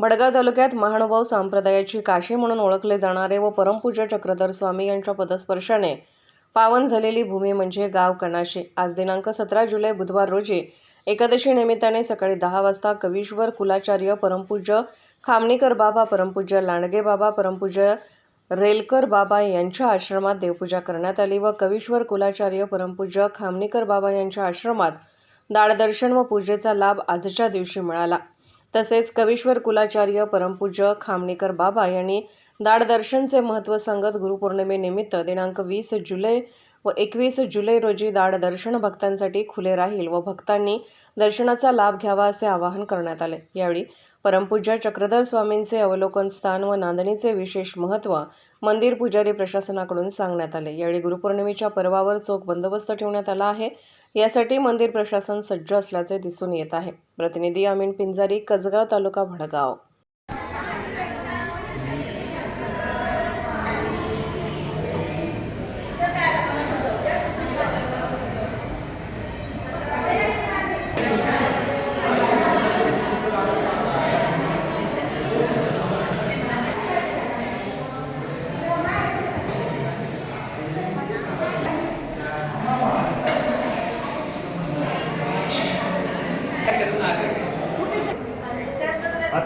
मडगाव तालुक्यात महानुभाव संप्रदायाची काशी म्हणून ओळखले जाणारे व परमपूज्य चक्रधर स्वामी यांच्या पदस्पर्शाने पावन झालेली भूमी म्हणजे गाव कणाशी. आज दिनांक सतरा जुलै बुधवार रोजी एकादशी निमित्ताने सकाळी दहा वाजता कवीश्वर कुलाचार्य परमपूज्य खामणीकर बाबा परमपूज्य लांडगे बाबा परमपूज्य रेलकर बाबा यांच्या आश्रमात देवपूजा करण्यात आली व कवीश्वर कुलाचार्य परमपूज्य खामणीकर बाबा यांच्या आश्रमात दाळदर्शन व पूजेचा लाभ आजच्या दिवशी मिळाला. तसेच कवीश्वर कुलाचार्य परमपूज्य खामणीकर बाबा यांनी दाडदर्शनचे महत्त्व सांगत गुरुपौर्णिमेनिमित्त दिनांक वीस जुलै व एकवीस जुलै रोजी दाडदर्शन भक्तांसाठी खुले राहील व भक्तांनी दर्शनाचा लाभ घ्यावा असे आवाहन करण्यात आले. यावेळी परमपूज्य चक्रधर स्वामींचे अवलोकन स्थान व नांदणीचे विशेष महत्त्व मंदिर पुजारी प्रशासनाकडून सांगण्यात आले. यावेळी गुरुपौर्णिमेच्या पर्वावर चोख बंदोबस्त ठेवण्यात आला आहे. यासाठी मंदिर प्रशासन सज्ज असल्याचे दिसून येत आहे. प्रतिनिधी अमीन पिंजारी कसगाव तालुका भडगाव.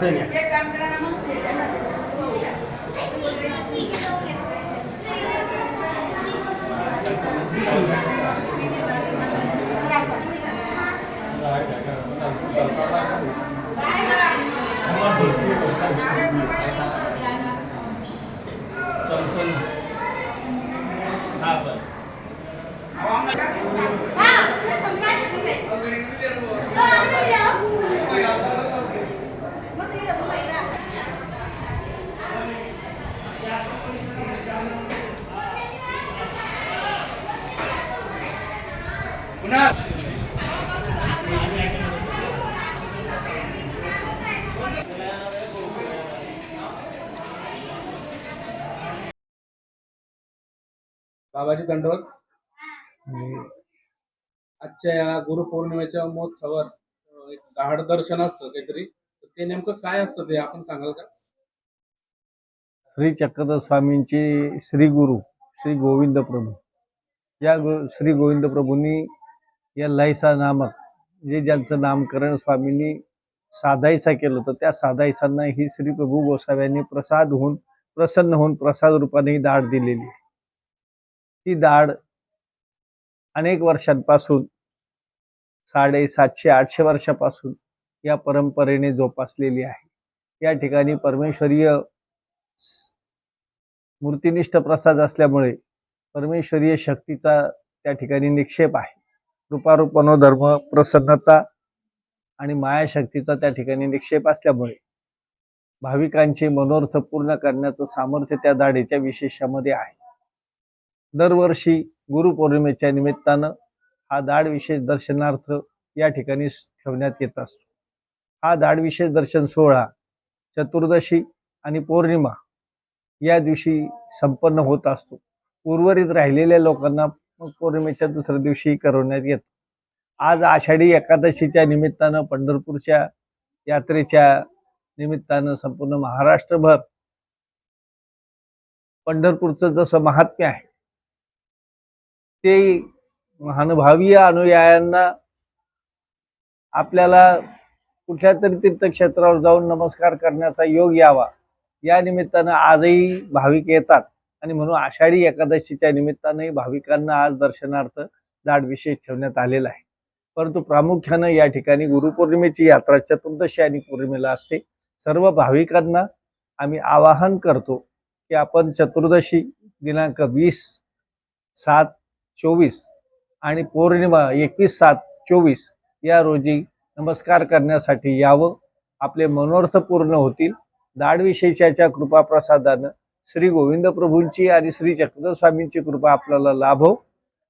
આપે kan, kan? you. बाबाजी दंडवत आजच्या या गुरुपौर्णिमेच्या महोत्सवात एक गाढ दर्शन असतं काहीतरी. ते नेमकं काय असतं ते आपण सांगाल का? श्री चक्रधर स्वामींचे श्री गुरु श्री गोविंद प्रभू. या गो श्री गोविंद प्रभूंनी या लयसा नामक जे ज्यांचं नामकरण स्वामींनी साधायसा केलं होतं त्या साधायसांना ही श्री प्रभू गोसाव्यांनी प्रसाद होऊन प्रसन्न होऊन प्रसाद रूपाने ही दाढ दिलेली आहे. ती दाढ अनेक वर्षांपासून साडेसातशे आठशे वर्षापासून या परंपरेने जोपासलेली आहे. या ठिकाणी परमेश्वरीय मूर्तिनिष्ठ प्रसाद असल्यामुळे परमेश्वरीय शक्तीचा त्या ठिकाणी निक्षेप आहे. कृपारूप मनोधर्म प्रसन्नता आणि मायाशक्तीचा त्या ठिकाणी निक्षेप असल्यामुळे भाविकांचे मनोर्थ पूर्ण करण्याचं सामर्थ्य त्या दाढीच्या विशेषामध्ये आहे. दरवर्षी गुरुपौर्णिमेच्या निमित्तानं हा दाढ विशेष दर्शनार्थ या ठिकाणी ठेवण्यात येत असतो. हा दाढ विशेष दर्शन सोहळा चतुर्दशी आणि पौर्णिमा या दिवशी संपन्न होत असतो. उर्वरित राहिलेल्या लोकांना मग पौर्णिमेच्या दुसऱ्या दिवशी करवण्यात येतो. आज आषाढी एकादशीच्या निमित्तानं पंढरपूरच्या यात्रेच्या निमित्तानं संपूर्ण महाराष्ट्रभर पंढरपूरचं जसं महात्म्य आहे ते महानुभावीय अनुयायांना आपल्याला कुठल्या तरी तीर्थक्षेत्रावर जाऊन नमस्कार करण्याचा योग यावा. या निमित्तानं आजही भाविक येतात आणि म्हणून आषाढी एकादशीच्या निमित्तानंही भाविकांना आज दर्शनार्थ दाढ विशेष ठेवण्यात आलेला आहे. परंतु प्रामुख्यानं या ठिकाणी गुरुपौर्णिमेची यात्रा चतुर्दशी आणि पौर्णिमेला असते. सर्व भाविकांना आम्ही आवाहन करतो की आपण चतुर्दशी दिनांक वीस सात चोवीस आणि पौर्णिमा एकवीस सात चोवीस या रोजी नमस्कार करण्यासाठी यावं. आपले मनोर्थ पूर्ण होतील. दाडविशेषाच्या कृपा प्रसादानं श्री गोविंद प्रभूंची आणि श्री चक्रधर स्वामींची कृपा आपल्याला लाभो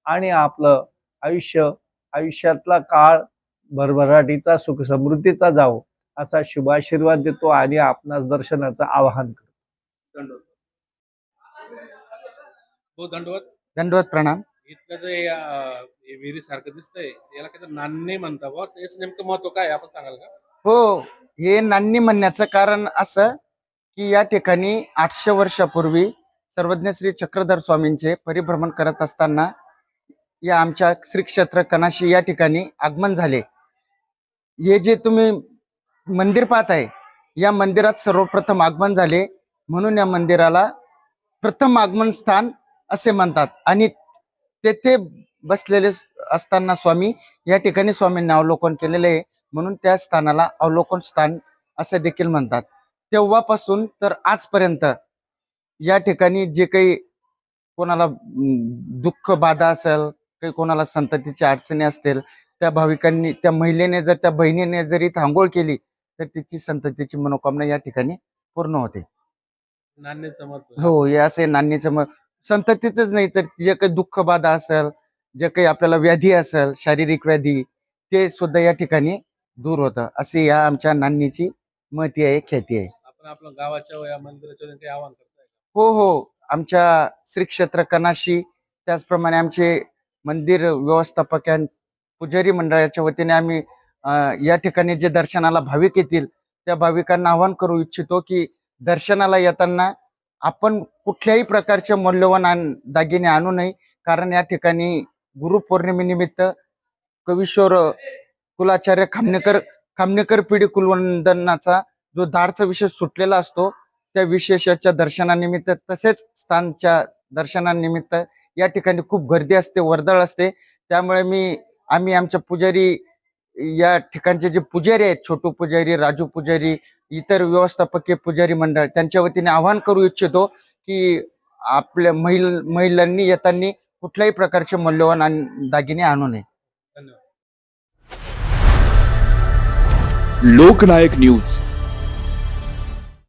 आणि आपलं आयुष्य आयुष्यातला काळ भरभराटीचा सुख समृद्धीचा जावो असा शुभाशीर्वाद देतो आणि आपणास दर्शनाचं आवाहन करतो. दंडवत हो दंडवत दंडवत प्रणाम. इथलं जे विहिरी सारखं दिसतंय याला काहीतरी नाणे म्हणता बुवा. तेच नेमकं महत्त्व काय आपण सांगाल का? हो हे नान्नी म्हणण्याचं कारण असं की या ठिकाणी आठशे वर्षापूर्वी सर्वज्ञ श्री चक्रधर स्वामींचे परिभ्रमण करत असताना या आमच्या श्री क्षेत्र कनाशी या ठिकाणी आगमन झाले. हे जे तुम्ही मंदिर पाहताय या मंदिरात सर्वप्रथम आगमन झाले. म्हणून या मंदिराला प्रथम आगमन स्थान असे म्हणतात. आणि तेथे बसलेले असताना स्वामी या ठिकाणी स्वामींनी अवलोकन केलेले आहे. म्हणून त्या स्थानाला अवलोकन स्थान असे देखील म्हणतात. तेव्हापासून तर आजपर्यंत या ठिकाणी जे काही कोणाला दुःख बाधा असेल काही कोणाला संततीची अडचणी असतील त्या भाविकांनी त्या महिलेने जर त्या बहिणीने जरी आंघोळ केली तर तिची संततीची मनोकामना या ठिकाणी पूर्ण होते. नाण्याचं महत्त्व हो हे असे नान्नीचं मग संततीच नाही तर जे काही दुःख बाधा असेल जे काही आपल्याला व्याधी असेल शारीरिक व्याधी ते सुद्धा या ठिकाणी दूर होतं. असे या आमच्या नान्नीची महती आहे ख्याती आहे. आपण आपल्या गावाच्या या मंदिराच्या आवाहन करताय? हो हो. आमच्या श्री क्षेत्र कनाशी त्याचप्रमाणे आमचे मंदिर व्यवस्थापक आणि पुजारी मंडळाच्या वतीने आम्ही या ठिकाणी जे दर्शनाला भाविक येतील त्या भाविकांना आवाहन करू इच्छितो की दर्शनाला येताना आपण कुठल्याही प्रकारचे मौल्यवान आण- दागिने आणू नये. कारण या ठिकाणी गुरुपौर्णिमेनिमित्त कवीश्वर कुलाचार्य खामनेकर खामनेकर पिढी कुलवंदनाचा जो धाडचा विषय सुटलेला असतो त्या विशेषाच्या दर्शनानिमित्त तसेच स्थानच्या दर्शनानिमित्त या ठिकाणी खूप गर्दी असते वर्दळ असते. त्यामुळे मी आम्ही आमच्या पुजारी या ठिकाणचे जे पुजारी आहेत छोटू पुजारी राजू पुजारी इतर व्यवस्थापकीय पुजारी मंडळ त्यांच्या वतीने आवाहन करू इच्छितो की आपल्या महिल महिलांनी येताना कुठल्याही प्रकारचे मौल्यवान आण- दागिने आणू नये. धन्यवाद. लोकनायक न्यूज.